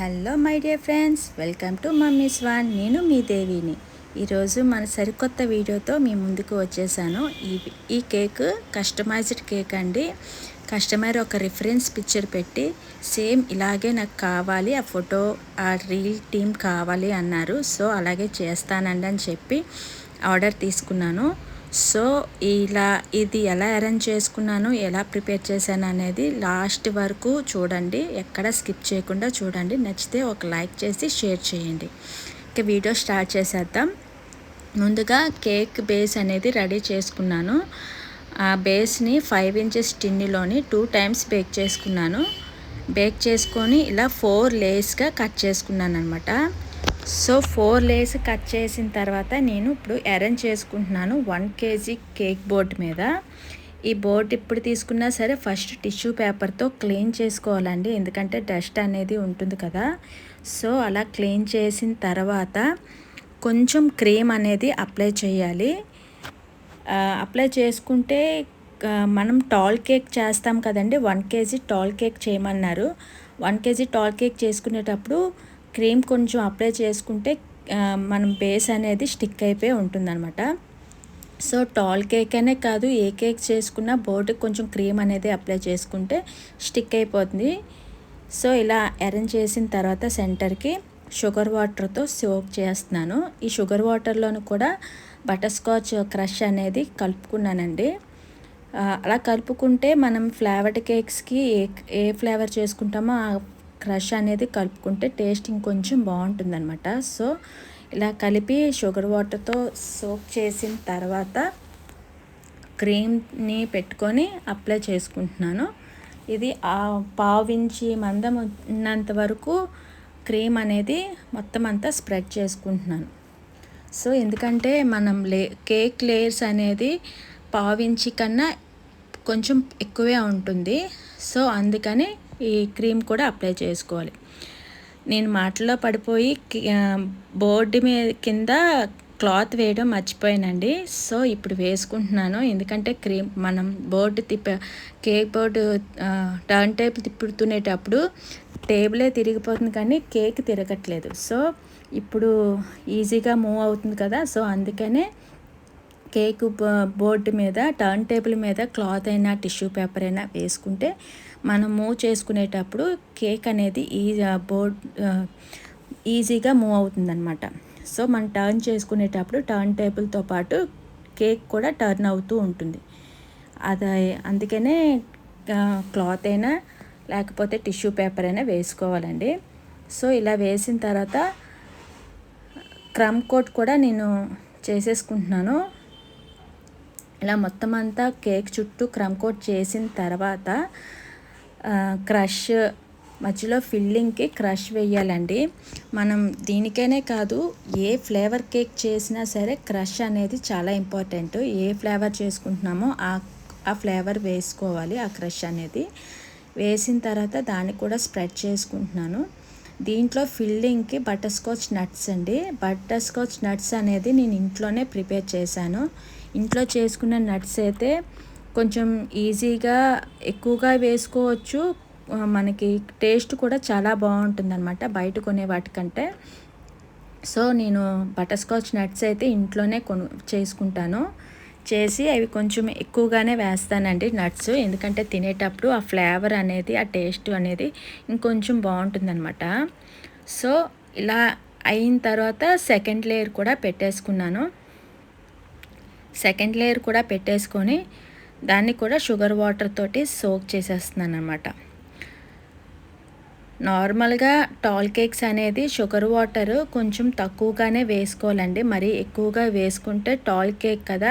Hello my dear friends welcome to mummy swan. నేను మీ దేవిని. ఈరోజు మన సరికొత్త వీడియోతో మీ ముందుకు వచ్చేసాను. ఈ ఈ కేక్ కస్టమైజ్డ్ కేక్ అండి. కస్టమర్ ఒక రిఫరెన్స్ పిక్చర్ పెట్టి సేమ్ ఇలాగే నాకు కావాలి ఆ ఫోటో ఆ రీల్ టీమ్ కావాలి అన్నారు. సో అలాగే చేస్తానండి అని చెప్పి ఆర్డర్ తీసుకున్నాను. సో ఇలా ఇది ఎలా అరేంజ్ చేసుకున్నాను ఎలా ప్రిపేర్ చేశాను అనేది లాస్ట్ వరకు చూడండి. ఎక్కడ స్కిప్ చేయకుండా చూడండి. నచ్చితే ఒక లైక్ చేసి షేర్ చేయండి. ఇక వీడియో స్టార్ట్ చేసేద్దాం. ముందుగా కేక్ బేస్ అనేది రెడీ చేసుకున్నాను. ఆ బేస్ని ఫైవ్ ఇంచెస్ టిన్నిలోని టూ టైమ్స్ బేక్ చేసుకున్నాను. బేక్ చేసుకొని ఇలా ఫోర్ లేస్గా కట్ చేసుకున్నాను అనమాట సో ఫోర్ లేస్ కట్ చేసిన తర్వాత నేను ఇప్పుడు అరేంజ్ చేసుకుంటున్నాను వన్ కేజీ కేక్ బోర్డ్ మీద. ఈ బోర్డ్ ఇప్పుడు తీసుకున్నా సరే ఫస్ట్ టిష్యూ పేపర్తో క్లీన్ చేసుకోవాలండి. ఎందుకంటే డస్ట్ అనేది ఉంటుంది కదా. సో అలా క్లీన్ చేసిన తర్వాత కొంచెం క్రీమ్ అనేది అప్లై చేయాలి. అప్లై చేసుకుంటే మనం టాల్ కేక్ చేస్తాం కదండి. వన్ కేజీ టాల్ కేక్ చేయమన్నారు. వన్ కేజీ టాల్ కేక్ చేసుకునేటప్పుడు క్రీమ్ కొంచెం అప్లై చేసుకుంటే మనం బేస్ అనేది స్టిక్ అయిపోయి ఉంటుందన్నమాట. సో టాల్ కేక్ అనే కాదు ఏ కేక్ చేసుకున్నా బోర్డుకి కొంచెం క్రీమ్ అనేది అప్లై చేసుకుంటే స్టిక్ అయిపోతుంది. సో ఇలా అరేంజ్ చేసిన తర్వాత సెంటర్కి షుగర్ వాటర్తో సోక్ చేస్తున్నాను. ఈ షుగర్ వాటర్లోను కూడా బటర్ స్కాచ్ క్రష్ అనేది కలుపుకున్నానండి. అలా కలుపుకుంటే మనం ఫ్లేవర్డ్ కేక్స్కి ఏ ఏ ఫ్లేవర్ చేసుకుంటామో ఆ క్రష్ అనేది కలుపుకుంటే టేస్ట్ ఇంకొంచెం బాగుంటుందన్నమాట. సో ఇలా కలిపి షుగర్ వాటర్తో సోప్ చేసిన తర్వాత క్రీమ్ని పెట్టుకొని అప్లై చేసుకుంటున్నాను. ఇది ఆ పావించి మందం ఉన్నంత వరకు క్రీమ్ అనేది మొత్తం అంతా స్ప్రెడ్ చేసుకుంటున్నాను. సో ఎందుకంటే మనం లే కేక్ లేయర్స్ అనేది పావించి కన్నా కొంచెం ఎక్కువే ఉంటుంది. సో అందుకని ఈ క్రీమ్ కూడా అప్లై చేసుకోవాలి. నేను మాటలో పడిపోయి బోర్డు మీద కింద క్లాత్ వేయడం మర్చిపోయానండి. సో ఇప్పుడు వేసుకుంటున్నాను. ఎందుకంటే క్రీమ్ మనం బోర్డు తిప్ప కేక్ బోర్డు టర్న్ టేబుల్ తిప్పుతునేటప్పుడు టేబులే తిరిగిపోతుంది కానీ కేక్ తిరగట్లేదు. సో ఇప్పుడు ఈజీగా మూవ్ అవుతుంది కదా. సో అందుకనే కేక్ బోర్డు మీద టర్న్ టేబుల్ మీద క్లాత్ అయినా టిష్యూ పేపర్ అయినా వేసుకుంటే మనం మూవ్ చేసుకునేటప్పుడు కేక్ అనేది ఈ బోర్డ్ ఈజీగా మూవ్ అవుతుందన్నమాట. సో మనం టర్న్ చేసుకునేటప్పుడు టర్న్ టేబుల్తో పాటు కేక్ కూడా టర్న్ అవుతూ ఉంటుంది. అది అందుకనే క్లాత్ అయినా లేకపోతే టిష్యూ పేపర్ అయినా వేసుకోవాలండి. సో ఇలా వేసిన తర్వాత క్రమ్ కోట్ కూడా నేను చేసేసుకుంటున్నాను. ఇలా మొత్తం అంతా కేక్ చుట్టూ క్రమ్ కోట్ చేసిన తర్వాత క్రష్ మధ్యలో ఫిల్లింగ్కి క్రష్ వేయాలండి. మనం దీనికైనే కాదు ఏ ఫ్లేవర్ కేక్ చేసినా సరే క్రష్ అనేది చాలా ఇంపార్టెంట్. ఏ ఫ్లేవర్ చేసుకుంటున్నామో ఆ ఆ ఫ్లేవర్ వేసుకోవాలి ఆ క్రష్ అనేది. వేసిన తర్వాత దాన్ని కూడా స్ప్రెడ్ చేసుకుంటున్నాను. దీంట్లో ఫిల్లింగ్కి బటర్ స్కాచ్ నట్స్ అండి. బటర్ స్కాచ్ నట్స్ అనేది నేను ఇంట్లోనే ప్రిపేర్ చేశాను. ఇంట్లో చేసుకున్న నట్స్ అయితే కొంచెం ఈజీగా ఎక్కువగా వేసుకోవచ్చు. మనకి టేస్ట్ కూడా చాలా బాగుంటుంది అనమాట బయట కొనే వాటికంటే. సో నేను బటర్ స్కాచ్ నట్స్ అయితే ఇంట్లోనే కొను చేసుకుంటాను. చేసి అవి కొంచెం ఎక్కువగానే వేస్తానండి నట్స్. ఎందుకంటే తినేటప్పుడు ఆ ఫ్లేవర్ అనేది ఆ టేస్ట్ అనేది ఇంకొంచెం బాగుంటుందన్నమాట. సో ఇలా అయిన తర్వాత సెకండ్ లేయర్ కూడా పెట్టేసుకున్నాను. సెకండ్ లేయర్ కూడా పెట్టేసుకొని దాన్ని కూడా షుగర్ వాటర్ తోటి సోక్ చేసేస్తున్నాను అనమాట నార్మల్గా టాల్ కేక్స్ అనేది షుగర్ వాటర్ కొంచెం తక్కువగానే వేసుకోవాలండి. మరి ఎక్కువగా వేసుకుంటే టాల్ కేక్ కదా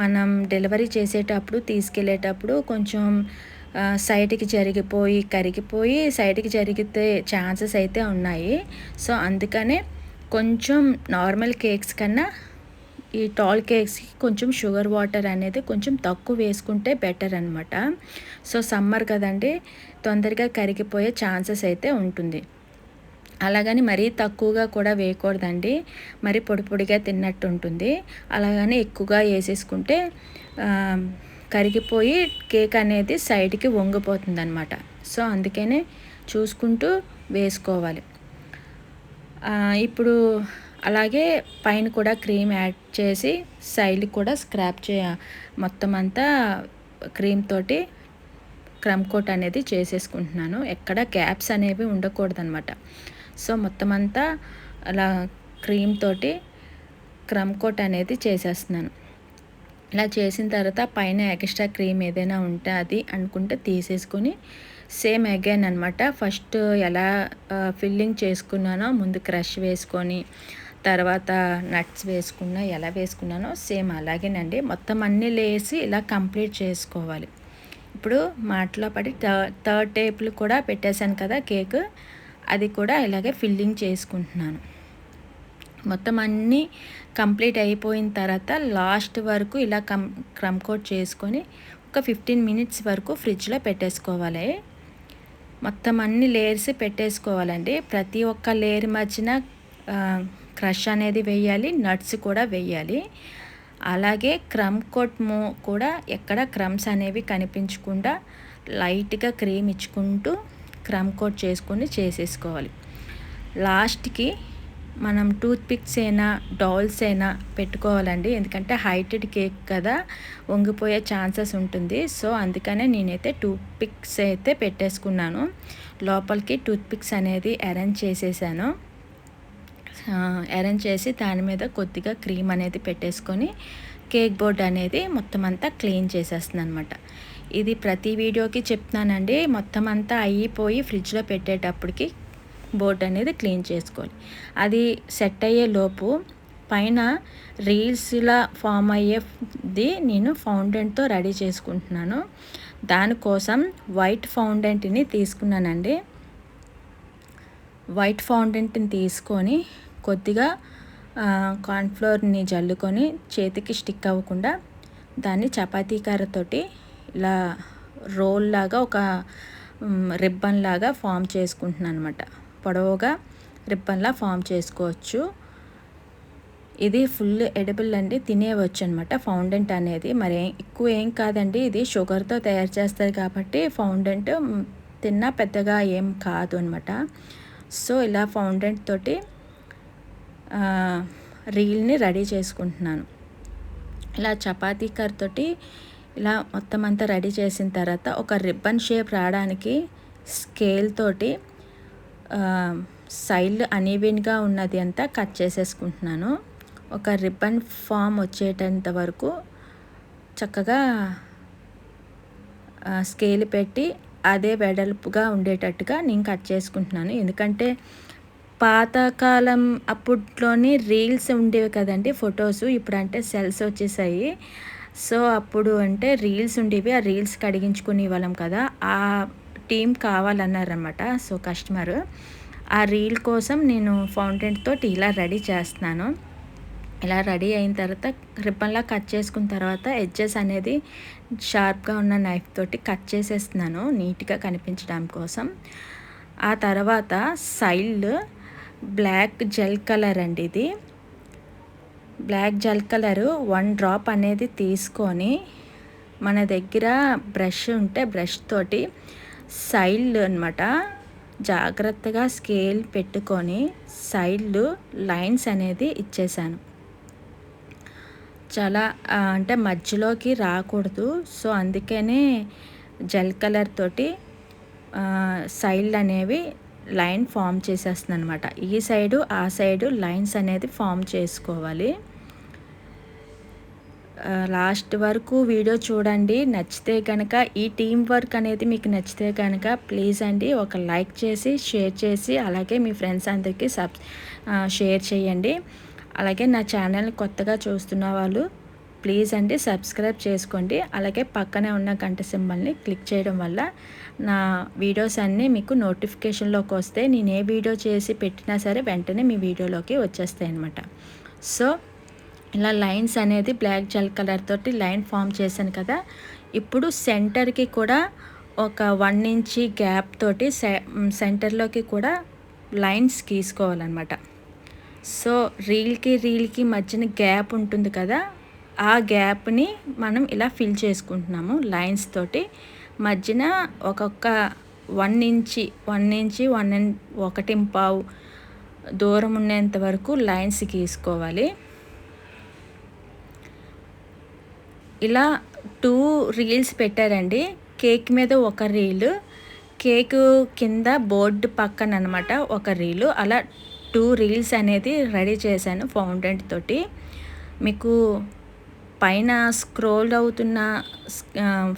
మనం డెలివరీ చేసేటప్పుడు తీసుకెళ్ళేటప్పుడు కొంచెం సైడ్కి జరిగిపోయి కరిగిపోయి సైడ్కి జరిగితే ఛాన్సెస్ అయితే ఉన్నాయి. సో అందుకనే కొంచెం నార్మల్ కేక్స్ కన్నా ఈ టాల్ కేక్స్కి కొంచెం షుగర్ వాటర్ అనేది కొంచెం తక్కువ వేసుకుంటే బెటర్ అనమాట సో సమ్మర్ కదండి తొందరగా కరిగిపోయే ఛాన్సెస్ అయితే ఉంటుంది. అలాగని మరీ తక్కువగా కూడా వేయకూడదండి. మరి పొడి పొడిగా తిన్నట్టు ఉంటుంది. అలాగని ఎక్కువగా వేసేసుకుంటే కరిగిపోయి కేక్ అనేది సైడ్కి వంగిపోతుంది అనమాట సో అందుకనే చూసుకుంటూ వేసుకోవాలి. ఇప్పుడు అలాగే పైన కూడా క్రీమ్ యాడ్ చేసి సైడ్ కూడా స్క్రాప్ చే మొత్తం అంతా క్రీమ్ తోటి క్రమ్ కోట్ అనేది చేసేసుకుంటున్నాను. ఎక్కడ గ్యాప్స్ అనేవి ఉండకూడదనమాట సో మొత్తం అంతా అలా క్రీమ్ తోటి క్రమ్ కోట్ అనేది చేసేస్తున్నాను. ఇలా చేసిన తర్వాత పైన ఎక్స్ట్రా క్రీమ్ ఏదైనా ఉంటే అది అనుకుంటే తీసేసుకొని సేమ్ అగైన్ అనమాట ఫస్ట్ ఎలా ఫిల్లింగ్ చేసుకున్నానో ముందు క్రష్ వేసుకొని తర్వాత నట్స్ వేసుకున్నా ఎలా వేసుకున్నానో సేమ్ అలాగేనండి. మొత్తం అన్నీ లేసి ఇలా కంప్లీట్ చేసుకోవాలి. ఇప్పుడు మాటలో పడి థర్డ్ టేపులు కూడా పెట్టేశాను కదా కేక్. అది కూడా ఇలాగే ఫిల్లింగ్ చేసుకుంటున్నాను. మొత్తం అన్నీ కంప్లీట్ అయిపోయిన తర్వాత లాస్ట్ వరకు ఇలా కం క్రమ్ కోట్ చేసుకొని ఒక ఫిఫ్టీన్ మినిట్స్ వరకు ఫ్రిడ్జ్లో పెట్టేసుకోవాలి. మొత్తం అన్ని లేయర్స్ పెట్టేసుకోవాలండి. ప్రతి ఒక్క లేయర్ మధ్యన క్రష్ అనేది వేయాలి నట్స్ కూడా వేయాలి. అలాగే క్రమ్ కోట్ మూ కూడా ఎక్కడ క్రమ్స్ అనేవి కనిపించకుండా లైట్గా క్రీమ్ ఇచ్చుకుంటూ క్రమ్ కోట్ చేసుకొని చేసేసుకోవాలి. లాస్ట్కి మనం టూత్ పిక్స్ అయినా డౌల్స్ అయినా పెట్టుకోవాలండి. ఎందుకంటే హైటెడ్ కేక్ కదా వంగిపోయే ఛాన్సెస్ ఉంటుంది. సో అందుకనే నేనైతే టూత్ పిక్స్ అయితే పెట్టేసుకున్నాను. లోపలికి టూత్ పిక్స్ అనేది అరేంజ్ చేసేసాను. అరేంజ్ చేసి దాని మీద కొద్దిగా క్రీమ్ అనేది పెట్టేసుకొని కేక్ బోర్డ్ అనేది మొత్తం అంతా క్లీన్ చేసేస్తుంది అనమాట ఇది ప్రతి వీడియోకి చెప్తున్నానండి. మొత్తం అంతా అయిపోయి ఫ్రిడ్జ్లో పెట్టేటప్పటికి బోర్డ్ అనేది క్లీన్ చేసుకోవాలి. అది సెట్ అయ్యే లోపు పైన రీల్స్లా ఫామ్ అయ్యేది నేను ఫౌండెంట్తో రెడీ చేసుకుంటున్నాను. దానికోసం వైట్ ఫౌండెంట్ని తీసుకున్నానండి. వైట్ ఫౌండెంట్ని తీసుకొని కొద్దిగా కార్న్ఫ్లోర్ని జల్లుకొని చేతికి స్టిక్ అవ్వకుండా దాన్ని చపాతీ కర్రతోటి ఇలా రోల్ లాగా ఒక రిబ్బన్ లాగా ఫామ్ చేసుకుంటున్నాను అనమాట పొడవుగా రిబ్బన్లా ఫామ్ చేసుకోవచ్చు. ఇది ఫుల్ ఎడబుల్ అండి తినేవచ్చు అనమాట ఫౌండెంట్ అనేది మరి ఎక్కువ ఏం కాదండి ఇది షుగర్తో తయారు చేస్తారు కాబట్టి ఫౌండెంట్ తిన్నా పెద్దగా ఏం కాదు అనమాట సో ఇలా ఫౌండెంట్ తోటి రీల్ని రెడీ చేసుకుంటున్నాను. ఇలా చపాతీ తోటి ఇలా మొత్తం అంతా రెడీ చేసిన తర్వాత ఒక రిబ్బన్ షేప్ రావడానికి స్కేల్ తోటి సైడ్ అనీవెన్గా ఉన్నది అంతా కట్ చేసేసుకుంటున్నాను. ఒక రిబ్బన్ ఫామ్ వచ్చేటంత వరకు చక్కగా స్కేల్ పెట్టి అదే వెడల్పుగా ఉండేటట్టుగా నేను కట్ చేసుకుంటున్నాను. ఎందుకంటే పాతకాలం అప్పట్లోని రీల్స్ ఉండేవి కదండి ఫొటోస్. ఇప్పుడంటే సెల్స్ వచ్చేసాయి. సో అప్పుడు అంటే రీల్స్ ఉండేవి. ఆ రీల్స్ కడిగించుకునే వాళ్ళం కదా. ఆ టీం కావాలన్నారనమాట సో కస్టమర్. ఆ రీల్ కోసం నేను ఫౌంటైన్తో తోటి ఇలా రెడీ చేస్తున్నాను. ఇలా రెడీ అయిన తర్వాత రిబ్బన్లా కట్ చేసుకున్న తర్వాత ఎడ్జెస్ అనేది షార్ప్గా ఉన్న నైఫ్ తోటి కట్ చేసేస్తున్నాను నీట్గా కనిపించడం కోసం. ఆ తర్వాత సైల్ బ్లాక్ జెల్ కలర్ అండి ఇది. Black gel colour one drop అనేది తీసుకొని మన దగ్గర బ్రష్ ఉంటే బ్రష్ తోటి సైడ్ అనమాట జాగ్రత్తగా స్కేల్ పెట్టుకొని సైడ్లు లైన్స్ అనేది ఇచ్చేసాను. చాలా అంటే మధ్యలోకి రాకూడదు. సో అందుకనే జెల్ కలర్ తోటి సైడ్లు అనేవి లైన్ ఫామ్ చేసేస్తుంది అనమాట ఈ సైడు ఆ సైడు లైన్స్ అనేది ఫామ్ చేసుకోవాలి. లాస్ట్ వరకు వీడియో చూడండి. నచ్చితే కనుక ఈ టీం వర్క్ అనేది మీకు నచ్చితే కనుక ప్లీజ్ అండి ఒక లైక్ చేసి షేర్ చేసి అలాగే మీ ఫ్రెండ్స్ అందరికీ సబ్ షేర్ చేయండి. అలాగే నా ఛానల్ కొత్తగా చూస్తున్న వాళ్ళు ప్లీజ్ అండి సబ్స్క్రైబ్ చేసుకోండి. అలాగే పక్కనే ఉన్న గంట సింబల్ని క్లిక్ చేయడం వల్ల నా వీడియోస్ అన్నీ మీకు నోటిఫికేషన్లోకి వస్తే నేను ఏ వీడియో చేసి పెట్టినా సరే వెంటనే మీ వీడియోలోకి వచ్చేస్తాయి అనమాట సో ఇలా లైన్స్ అనేది బ్లాక్ జెల్ కలర్ తోటి లైన్ ఫామ్ చేశాను కదా. ఇప్పుడు సెంటర్కి కూడా ఒక వన్ ఇంచి గ్యాప్ తోటి సెంటర్లోకి కూడా లైన్స్ గీసుకోవాలన్నమాట. సో రీల్కి రీల్కి మధ్యన గ్యాప్ ఉంటుంది కదా. ఆ గ్యాప్ని మనం ఇలా ఫిల్ చేసుకుంటున్నాము లైన్స్ తోటి. మధ్యన ఒక్కొక్క one inch one inch one ఒకటి పావు దూరం ఉన్నంత వరకు లైన్స్ గీసుకోవాలి. ఇలా టూ రీల్స్ పెట్టారండి. కేక్ మీద ఒక రీలు కేక్ కింద బోర్డు పక్కన అనమాట ఒక రీలు. అలా టూ రీల్స్ అనేది రెడీ చేశాను ఫౌండెంట్ తోటి. మీకు పైన స్క్రోల్ అవుతున్న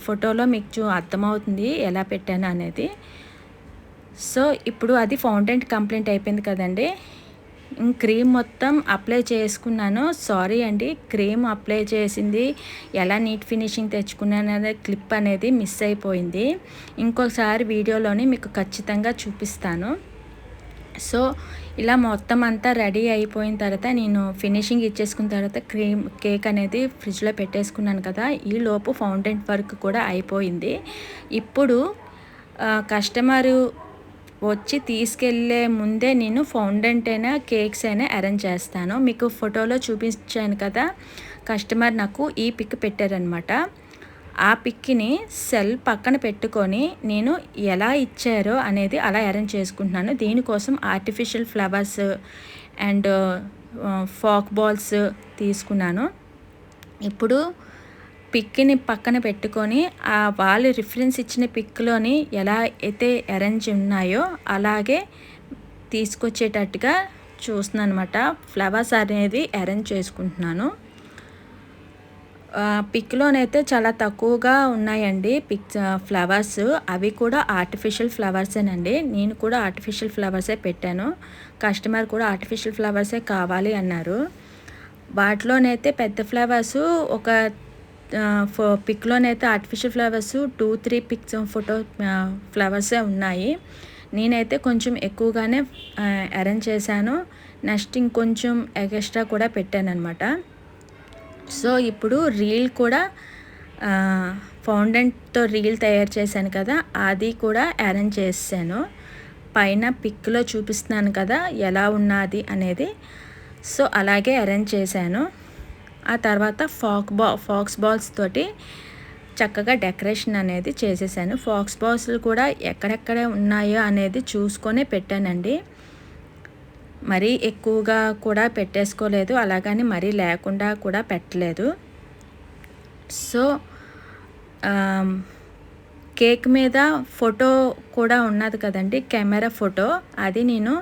ఫోటోలో మీకు అర్థమవుతుంది ఎలా పెట్టాను అనేది. సో ఇప్పుడు అది ఫౌంటెంట్ కంప్లీట్ అయిపోయింది కదండి. క్రీమ్ మొత్తం అప్లై చేసుకున్నాను. సారీ అండి క్రీమ్ అప్లై చేసింది. ఎలా నీట్ ఫినిషింగ్ తెచ్చుకున్నాను అనే క్లిప్ అనేది మిస్ అయిపోయింది. ఇంకొకసారి వీడియోలోని మీకు ఖచ్చితంగా చూపిస్తాను. సో ఇలా మొత్తం అంతా రెడీ అయిపోయిన తర్వాత నేను ఫినిషింగ్ ఇచ్చేసుకున్న తర్వాత క్రీమ్ కేక్ అనేది ఫ్రిడ్జ్లో పెట్టేసుకున్నాను కదా ఈ లోపు ఫౌంటైన్ వర్క్ కూడా అయిపోయింది. ఇప్పుడు కస్టమరు వచ్చి తీసుకెళ్ళే ముందే నేను ఫౌండెంట్ అయినా కేక్స్ అయినా అరేంజ్ చేస్తాను. మీకు ఫోటోలో చూపించాను కదా కస్టమర్ నాకు ఈ పిక్ పెట్టారనమాట ఆ పిక్ని సెల్ పక్కన పెట్టుకొని నేను ఎలా ఇచ్చారో అనేది అలా అరేంజ్ చేసుకుంటున్నాను. దీనికోసం artificial flowers and faux balls తీసుకున్నాను. ఇప్పుడు పిక్ని పక్కన పెట్టుకొని ఆ వాళ్ళు రిఫరెన్స్ ఇచ్చిన పిక్లోని ఎలా అయితే అరేంజ్ ఉన్నాయో అలాగే తీసుకొచ్చేటట్టుగా చూస్తున్నాను అనమాట ఫ్లవర్స్ అనేది అరేంజ్ చేసుకుంటున్నాను. పిక్లోనైతే చాలా తక్కువగా ఉన్నాయండి. Pick flowers. అవి కూడా ఆర్టిఫిషియల్ ఫ్లవర్సేనండి. నేను కూడా ఆర్టిఫిషియల్ ఫ్లవర్సే పెట్టాను. కస్టమర్ కూడా ఆర్టిఫిషియల్ ఫ్లవర్సే కావాలి అన్నారు. వాటిలోనైతే పెద్ద ఫ్లవర్స్ ఒక ఫో పిక్లోనైతే artificial flowers two three picks photo ఫ్లవర్సే ఉన్నాయి. నేనైతే కొంచెం ఎక్కువగానే అరేంజ్ చేశాను. నెక్స్ట్ ఇంకొంచెం ఎక్స్ట్రా కూడా పెట్టాను అనమాట సో ఇప్పుడు రీల్ కూడా ఫౌండెంట్తో రీల్ తయారు చేశాను కదా అది కూడా అరేంజ్ చేశాను. పైన పిక్లో చూపిస్తున్నాను కదా ఎలా ఉన్నది అనేది. సో అలాగే అరేంజ్ చేశాను. ఆ తర్వాత ఫాక్ బా ఫాక్స్ బాల్స్ తోటి చక్కగా డెకరేషన్ అనేది చేసేసాను. ఫాక్స్ బాల్స్లు కూడా ఎక్కడెక్కడ ఉన్నాయో అనేది చూసుకొని పెట్టానండి. మరీ ఎక్కువగా కూడా పెట్టేసుకోలేదు. అలాగని మరీ లేకుండా కూడా పెట్టలేదు. సో కేక్ మీద ఫోటో కూడా ఉన్నది కదండి కెమెరా ఫోటో. అది నేను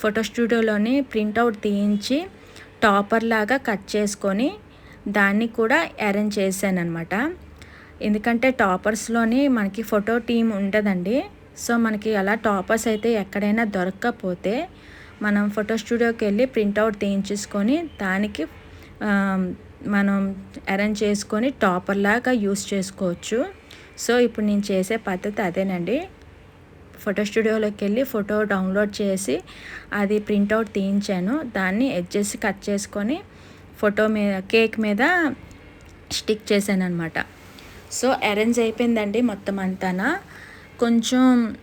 ఫోటో స్టూడియోలోని ప్రింటౌట్ తీయించి టాపర్ లాగా కట్ చేసుకొని దాన్ని కూడా అరేంజ్ చేశాను అనమాట ఎందుకంటే టాపర్స్లోని మనకి ఫోటో టీం ఉంటుందండి. సో మనకి అలా టాపర్స్ అయితే ఎక్కడైనా దొరకకపోతే మనం ఫోటో స్టూడియోకి వెళ్ళి ప్రింట్అవుట్ తీయించేసుకొని దానికి మనం అరేంజ్ చేసుకొని టాపర్ లాగా యూస్ చేసుకోవచ్చు. సో ఇప్పుడు నేను చేసే పద్ధతి అదేనండి. ఫోటో స్టూడియోలోకి వెళ్ళి ఫోటో డౌన్లోడ్ చేసి అది ప్రింట్అవుట్ తీయించాను. దాన్ని ఎడ్జెస్ కట్ చేసుకొని ఫోటో మీద కేక్ మీద స్టిక్ చేశాను అనమాట సో అరేంజ్ అయిపోయిందండి మొత్తం అంతానా? కొంచెం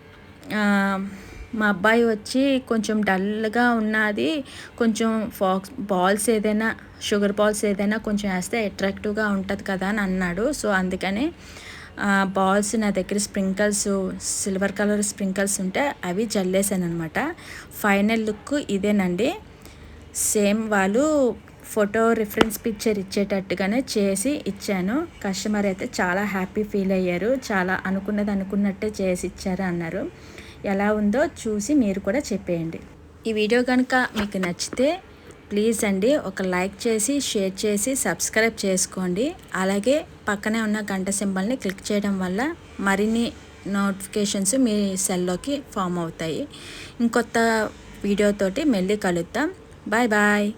మా అబ్బాయి వచ్చి కొంచెం డల్గా ఉన్నది. కొంచెం ఫాక్స్ బాల్స్ ఏదైనా షుగర్ బాల్స్ ఏదైనా కొంచెం వేస్తే అట్రాక్టివ్గా ఉంటుంది కదా అని అన్నాడు. సో అందుకని బాల్స్ నా దగ్గర స్ప్రింకల్స్ సిల్వర్ కలర్ స్ప్రింకల్స్ ఉంటే అవి జల్లేసాను అనమాట ఫైనల్ లుక్ ఇదేనండి. సేమ్ వాళ్ళు ఫోటో రిఫరెన్స్ పిక్చర్ ఇచ్చేటట్టుగానే చేసి ఇచ్చాను. కస్టమర్ అయితే చాలా హ్యాపీ ఫీల్ అయ్యారు. చాలా అనుకున్నది అనుకున్నట్టే చేసి ఇచ్చారు అన్నారు. ఎలా ఉందో చూసి మీరు కూడా చెప్పేయండి. ఈ వీడియో కనుక మీకు నచ్చితే ప్లీజ్ అండి ఒక లైక్ చేసి షేర్ చేసి సబ్స్క్రైబ్ చేసుకోండి. అలాగే పక్కనే ఉన్న గంట సింబల్ని క్లిక్ చేయడం వల్ల మరిన్ని నోటిఫికేషన్స్ మీ సెల్లోకి ఫామ్ అవుతాయి. ఇంకొత్త వీడియోతోటి మళ్ళీ కలుద్దాం. Bye bye.